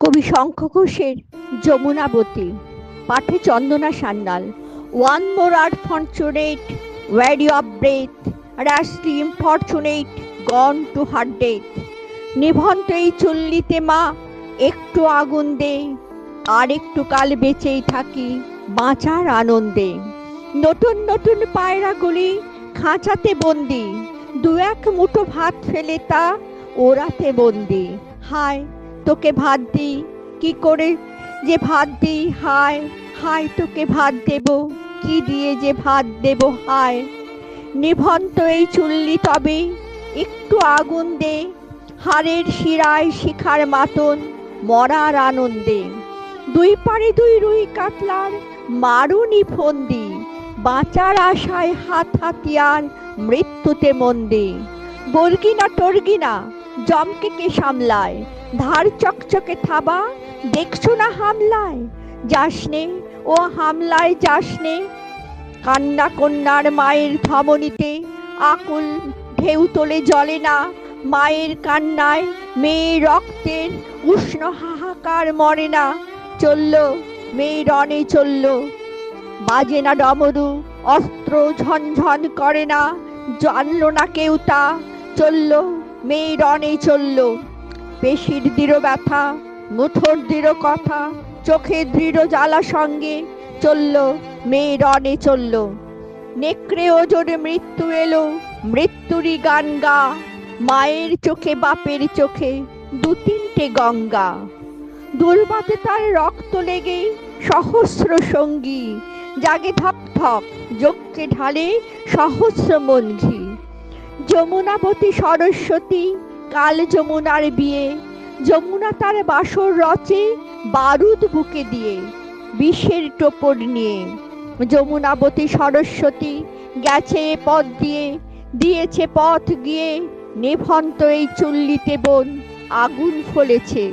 কবি শঙ্খ ঘোষের যমুনাবতী, পাঠে Chandana Sanyal one more unfortunate weary of breath rashly importunate gone to her death নিভন্ত এই চল্লিতে মা, একটু আগুন দে, আর একটু কাল বেঁচেই থাকি বাঁচার আনন্দে। নতুন নতুন পায়রাগুলি খাঁচাতে বন্দি, দু এক মুঠো ভাত ফেলে তা ওরাতে বন্দি। হায় তোকে ভাত দিই, কি করে যে ভাত দিই, হায় হায় তোকে ভাত দেব, কি দিয়ে যে ভাত দেব, হায়। নিভন্ত এই চুল্লি তবে একটু আগুন দে, হাড়ের শিরায় শিখার মাতন, মরার আনন্দে। দুই পারে দুই রুই কাতলার মারুনি ফন্দি বাঁচার আশায় হাত হাতিয়ার মৃত্যুতে মন্দি বর্গিনা টর্গিনা জমকে কে সামলায়, ধার চকচকে থাবা, দেখছ না হামলায়? যাসনে ও হামলায় যাসনে কান্না কন্যার মায়ের ধমনীতে আকুল ঢেউ তোলে জলে না, মায়ের কান্নায় মেয়ে রক্তের উষ্ণ হাহাকার মরে না। চলল, মেয়ে রণে চলল। বাজে না ডমরু, অস্ত্র ঝনঝন করে না, জানলো না কেউ তা। চলল মেয়ে রণে চলল। পেশির দৃঢ় ব্যথা, মুঠোর দৃঢ় কথা, চোখে দৃঢ় জ্বালা সঙ্গে চলল মেয়ে রণে চলল। নেকড়ে ওজনে মৃত্যু এলো, মৃত্যুরই গান গা, মায়ের চোখে, বাপের চোখে দু তিনটে গঙ্গা। দুর্বাতে তার রক্ত লেগে সহস্র সঙ্গী, জাগে ধক ধক যজ্ঞে ঢালে সহস্র মন ঘি যমুনাবতী সরস্বতী, কাল যমুনার বিয়ে। যমুনা তার বাসর রচে বারুদ বুকে দিয়ে, বিষের টোপর নিয়ে। যমুনাবতী সরস্বতী গেছে পথ দিয়ে, দিয়েছে পথ গিয়ে, নেভন্ত এই চুল্লিতে বোন, আগুন ফলেছে।